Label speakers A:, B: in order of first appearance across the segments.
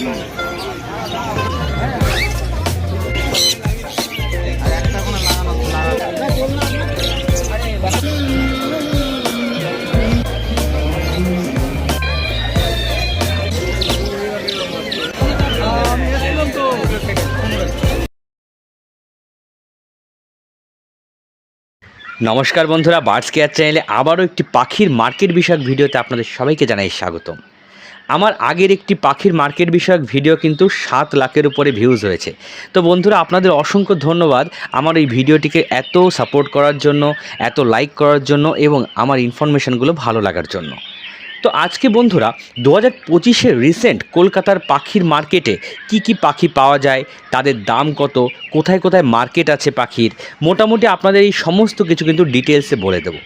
A: নমস্কার বন্ধুরা birds care চ্যানেলে আবারও একটি পাখির মার্কেট বিষয়ক ভিডিওতে আপনাদের সবাইকে জানাই স্বাগতম। আমার আগের একটি পাখির মার্কেট বিষয়ক ভিডিও কিন্তু সাত লাখের উপরে ভিউজ হয়েছে। তো বন্ধুরা, আপনাদের অসংখ্য ধন্যবাদ আমার এই ভিডিওটিকে এত সাপোর্ট করার জন্য, এত লাইক করার জন্য এবং আমার ইনফরমেশনগুলো ভালো লাগার জন্য। তো আজকে বন্ধুরা দু হাজার পঁচিশের রিসেন্ট কলকাতার পাখির মার্কেটে কি কি পাখি পাওয়া যায়, তাদের দাম কত, কোথায় কোথায় মার্কেট আছে পাখির, মোটামুটি আপনাদের এই সমস্ত কিছু কিন্তু ডিটেলসে বলে দেবো।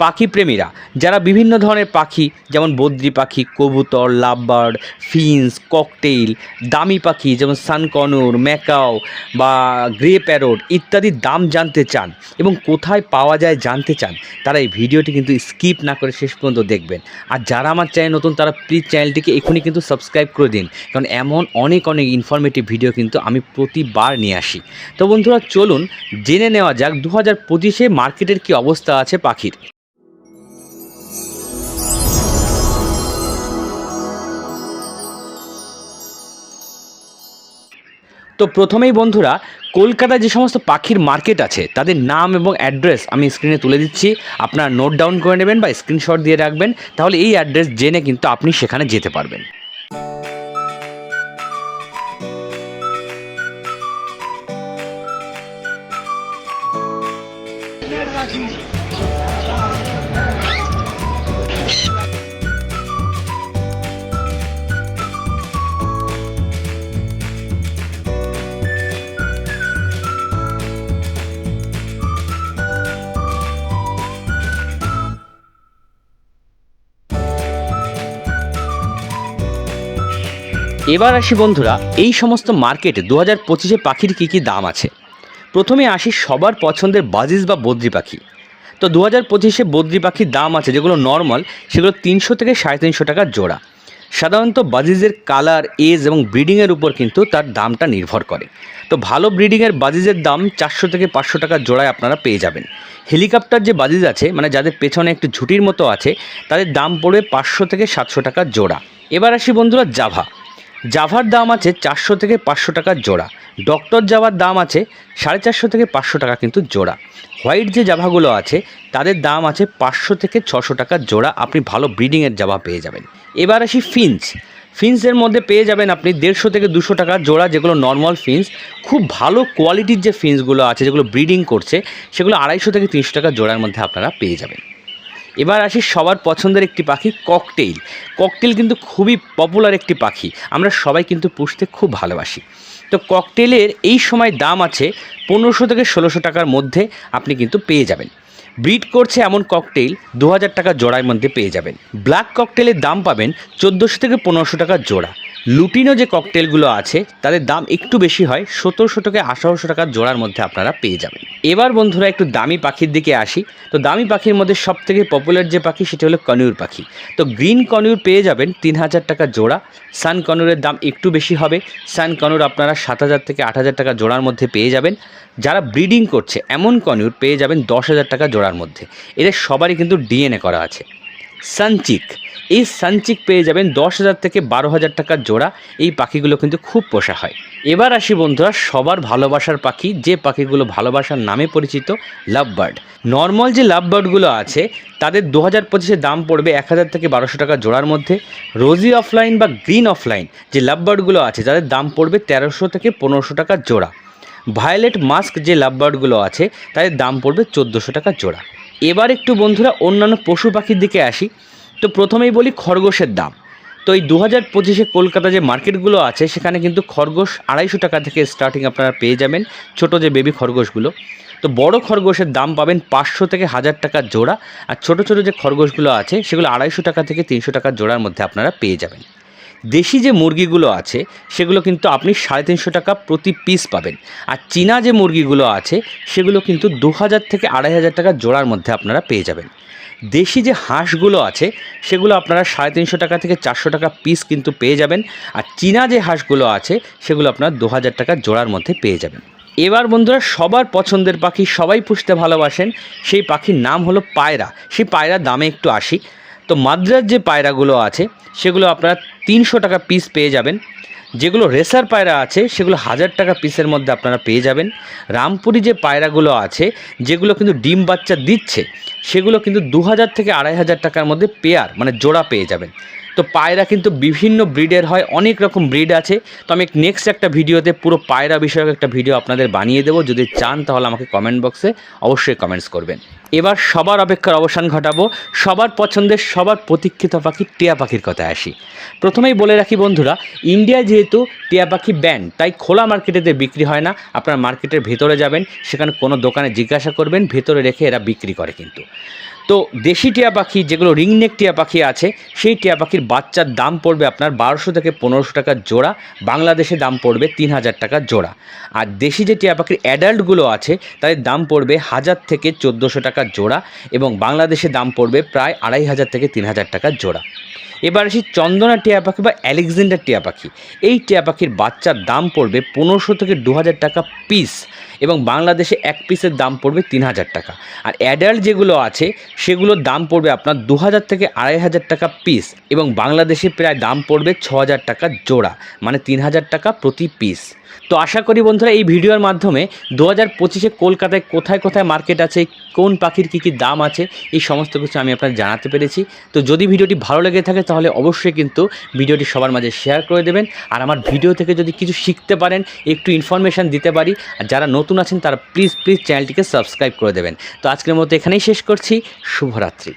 A: পাখি প্রেমীরা, যারা বিভিন্ন ধরনের পাখি, যেমন বদ্রি পাখি, কবুতর, লাভবার্ড, ফিন্স, ককটেইল, দামি পাখি, যেমন সানকনুর ম্যাকাও বা গ্রে প্যারোট ইত্যাদির দাম জানতে চান এবং কোথায় পাওয়া যায় জানতে চান, তারা এই ভিডিওটি কিন্তু স্কিপ না করে শেষ পর্যন্ত দেখবেন। আর যারা আমার চ্যানেল নতুন, তারা প্লিজ চ্যানেলটিকে এখনই কিন্তু সাবস্ক্রাইব করে দিন, কারণ এমন অনেক অনেক ইনফরমেটিভ ভিডিও কিন্তু আমি প্রতিবার নিয়ে আসি। তো বন্ধুরা, চলুন জেনে নেওয়া যাক, দু হাজার পঁচিশে মার্কেটের কী অবস্থা আছে পাখির। তো প্রথমেই বন্ধুরা, কলকাতায় যে সমস্ত পাখির মার্কেট আছে, তাদের নাম এবং অ্যাড্রেস আমি স্ক্রিনে তুলে দিচ্ছি। আপনারা নোট ডাউন করে নেবেন বা স্ক্রিনশট দিয়ে রাখবেন, তাহলে এই অ্যাড্রেস জেনে কিন্তু আপনি সেখানে যেতে পারবেন। এবার আসি বন্ধুরা, এই সমস্ত মার্কেটে দু হাজার পঁচিশে পাখির কী কী দাম আছে? প্রথমে আসি সবার পছন্দের বাজিজ বা বদ্রি পাখি। তো দু হাজার পঁচিশে বদ্রি পাখির দাম আছে যেগুলো নর্মাল, সেগুলো তিনশো থেকে সাড়ে তিনশো টাকার জোড়া। সাধারণত বাজিজের কালার, এজ এবং ব্রিডিংয়ের উপর কিন্তু তার দামটা নির্ভর করে। তো ভালো ব্রিডিংয়ের বাজিজের দাম চারশো থেকে পাঁচশো টাকার জোড়ায় আপনারা পেয়ে যাবেন। হেলিকপ্টার যে বাজিজ আছে মানে যাদের পেছনে একটু ঝুটির মতো আছে, তাদের দাম পড়বে পাঁচশো থেকে সাতশো টাকার জোড়া। এবার আসি বন্ধুরা, জাভা। জাভার দাম আছে চারশো থেকে পাঁচশো টাকার জোড়া। ডক্টর জাভার দাম আছে সাড়ে চারশো থেকে পাঁচশো টাকা কিন্তু জোড়া। হোয়াইট যে জাভাগুলো আছে, তাদের দাম আছে পাঁচশো থেকে ছশো টাকার জোড়া। আপনি ভালো ব্রিডিংয়ের জাভা পেয়ে যাবেন। এবার আসি ফিন্স ফিন্সের মধ্যে পেয়ে যাবেন আপনি দেড়শো থেকে দুশো টাকার জোড়া, যেগুলো নর্মাল ফিন্স খুব ভালো কোয়ালিটির যে ফিন্সগুলো আছে, যেগুলো ব্রিডিং করছে, সেগুলো আড়াইশো থেকে তিনশো টাকার জোড়ার মধ্যে আপনারা পেয়ে যাবেন। এবার আসি সবার পছন্দের একটি পাখি, ককটেইল। ককটেল কিন্তু খুবই পপুলার একটি পাখি। আমরা সবাই কিন্তু পুষতে খুব ভালোবাসি। তো ককটেলের এই সময় দাম আছে পনেরোশো থেকে ষোলোশো টাকার মধ্যে আপনি কিন্তু পেয়ে যাবেন। ব্রিড করছে এমন ককটেইল দু টাকা জোড়ার মধ্যে পেয়ে যাবেন। ব্ল্যাক ককটেলের দাম পাবেন চোদ্দোশো থেকে পনেরোশো টাকা জোড়া। লুটিনো যে ককটেলগুলো আছে, তাদের দাম একটু বেশি হয়, সতেরোশো থেকে আঠারোশো টাকার জোড়ার মধ্যে আপনারা পেয়ে যাবেন। এবার বন্ধুরা একটু দামি পাখির দিকে আসি। তো দামি পাখির মধ্যে সব থেকে পপুলার যে পাখি, সেটি হলো কনিউর পাখি। তো গ্রিন কনিউর পেয়ে যাবেন তিন হাজার টাকা জোড়া। সান কনুরের দাম একটু বেশি হবে। সান কনুর আপনারা সাত হাজার থেকে আট হাজার টাকা জোড়ার মধ্যে পেয়ে যাবেন। যারা ব্রিডিং করছে, এমন কনিউর পেয়ে যাবেন দশ হাজার টাকা জোড়ার মধ্যে। এদের সবারই কিন্তু ডিএনএ করা আছে। সানচিক এই সানচিক পেয়ে যাবেন দশ হাজার থেকে বারো হাজার টাকার জোড়া। এই পাখিগুলো কিন্তু খুব পোষা হয়। এবার আসি বন্ধুরা, সবার ভালোবাসার পাখি, যে পাখিগুলো ভালোবাসার নামে পরিচিত লাভ বার্ড নর্মাল যে লাভ বার্ডগুলো আছে, তাদের দু হাজার পঁচিশে দাম পড়বে এক হাজার থেকে বারোশো টাকা জোড়ার মধ্যে। রোজি অফলাইন বা গ্রিন অফলাইন যে লাভ বার্ডগুলো আছে, তাদের দাম পড়বে তেরোশো থেকে পনেরোশো টাকা জোড়া। ভায়োলেট মাস্ক যে লাভ বার্ডগুলো আছে, তাদের দাম পড়বে চোদ্দোশো টাকা জোড়া। এবার একটু বন্ধুরা, অন্যান্য পশু পাখির দিকে আসি। তো প্রথমেই বলি খরগোশের দাম। তো এই দু হাজার পঁচিশে কলকাতা যে মার্কেটগুলো আছে, সেখানে কিন্তু খরগোশ আড়াইশো টাকা থেকে স্টার্টিং আপনারা পেয়ে যাবেন ছোট যে বেবি খরগোশগুলো। তো বড় খরগোশের দাম পাবেন পাঁচশো থেকে হাজার টাকার জোড়া, আর ছোট ছোট যে খরগোশগুলো আছে, সেগুলো আড়াইশো টাকা থেকে তিনশো টাকার জোড়ার মধ্যে আপনারা পেয়ে যাবেন। দেশি যে মুরগিগুলো আছে, সেগুলো কিন্তু আপনি সাড়ে তিনশো টাকা প্রতি পিস পাবেন। আর চীনা যে মুরগিগুলো আছে, সেগুলো কিন্তু দু হাজার থেকে আড়াই হাজার টাকা জোড়ার মধ্যে আপনারা পেয়ে যাবেন। দেশি যে হাঁসগুলো আছে, সেগুলো আপনারা সাড়ে তিনশো টাকা থেকে চারশো টাকা পিস কিন্তু পেয়ে যাবেন। আর চীনা যে হাঁসগুলো আছে, সেগুলো আপনারা দু হাজার টাকা জোড়ার মধ্যে পেয়ে যাবেন। এবার বন্ধুরা, সবার পছন্দের পাখি সবাই পুষতে ভালোবাসেন, সেই পাখির নাম হলো পায়রা। সেই পায়রা দামে একটু আসি। তো মাদ্রাজ যে পায়রাগুলো আছে, সেগুলো আপনারা তিনশো টাকা পিস পেয়ে যাবেন। যেগুলো রেসার পায়রা আছে, সেগুলো হাজার টাকা পিসের মধ্যে আপনারা পেয়ে যাবেন। রামপুরি যে পায়রাগুলো আছে, যেগুলো কিন্তু ডিম বাচ্চা দিচ্ছে, সেগুলো কিন্তু দু হাজার থেকে আড়াই হাজার টাকার মধ্যে পেয়ার মানে জোড়া পেয়ে যাবেন। তো পায়রা কিন্তু বিভিন্ন ব্রিডের হয়, অনেক রকম ব্রিড আছে। তো আমি নেক্সট একটা ভিডিওতে পুরো পায়রা বিষয়ক একটা ভিডিও আপনাদের বানিয়ে দেবো। যদি চান তাহলে আমাকে কমেন্ট বক্সে অবশ্যই কমেন্টস করবেন। এবার সবার অপেক্ষার অবসান ঘটাবো, সবার পছন্দের, সবার প্রতীক্ষিত পাখি টিয়া পাখির কথায় আসি। প্রথমেই বলে রাখি বন্ধুরা ইন্ডিয়া যেহেতু টিয়া পাখি ব্যান্ড, তাই খোলা মার্কেটেতে বিক্রি হয় না। আপনার মার্কেটের ভেতরে যাবেন, সেখানে কোনো দোকানে জিজ্ঞাসা করবেন, ভেতরে রেখে এরা বিক্রি করে কিন্তু। তো দেশি টিয়া পাখি, যেগুলো রিংনেক টিয়া পাখি আছে, সেই টিয়া পাখির বাচ্চার দাম পড়বে আপনার বারোশো থেকে পনেরোশো টাকার জোড়া, বাংলাদেশে দাম পড়বে তিন হাজার টাকার জোড়া। আর দেশি যে টিয়া পাখির অ্যাডাল্টগুলো আছে, তাদের দাম পড়বে হাজার থেকে চোদ্দোশো টাকার জোড়া এবং বাংলাদেশে দাম পড়বে প্রায় আড়াই হাজার থেকে তিন হাজার টাকার জোড়া। এবার আসি চন্দনা টিয়া পাখি বা অ্যালেকজান্ডার টিয়া পাখি। এই টিয়া পাখির বাচ্চার দাম পড়বে পনেরোশো থেকে দু হাজার টাকা পিস এবং বাংলাদেশে এক পিসের দাম পড়বে তিন হাজার টাকা। আর অ্যাডাল্ট যেগুলো আছে, সেগুলোর দাম পড়বে আপনার দু হাজার থেকে আড়াই হাজার টাকা পিস এবং বাংলাদেশে প্রায় দাম পড়বে ছ হাজার টাকা জোড়া মানে তিন হাজার টাকা প্রতি পিস তো আশা করি বন্ধুরা এই ভিডিওর মাধ্যমে দু হাজার পঁচিশে কলকাতায় কোথায় কোথায় মার্কেট আছে, কোন পাখির কী কী দাম আছে, এই সমস্ত কিছু আমি আপনাদের জানাতে পেরেছি। তো যদি ভিডিওটি ভালো লেগে থাকে তাহলে অবশ্যই কিন্তু ভিডিওটি সবার মাঝে শেয়ার করে দেবেন। আর আমার ভিডিও থেকে যদি কিছু শিখতে পারেন, একটু ইনফরমেশান দিতে পারি, আর যারা নতুন আছেন তারা প্লিজ প্লিজ চ্যানেলটিকে সাবস্ক্রাইব করে দেবেন। তো আজকের মতো এখানেই শেষ করছি। শুভরাত্রি।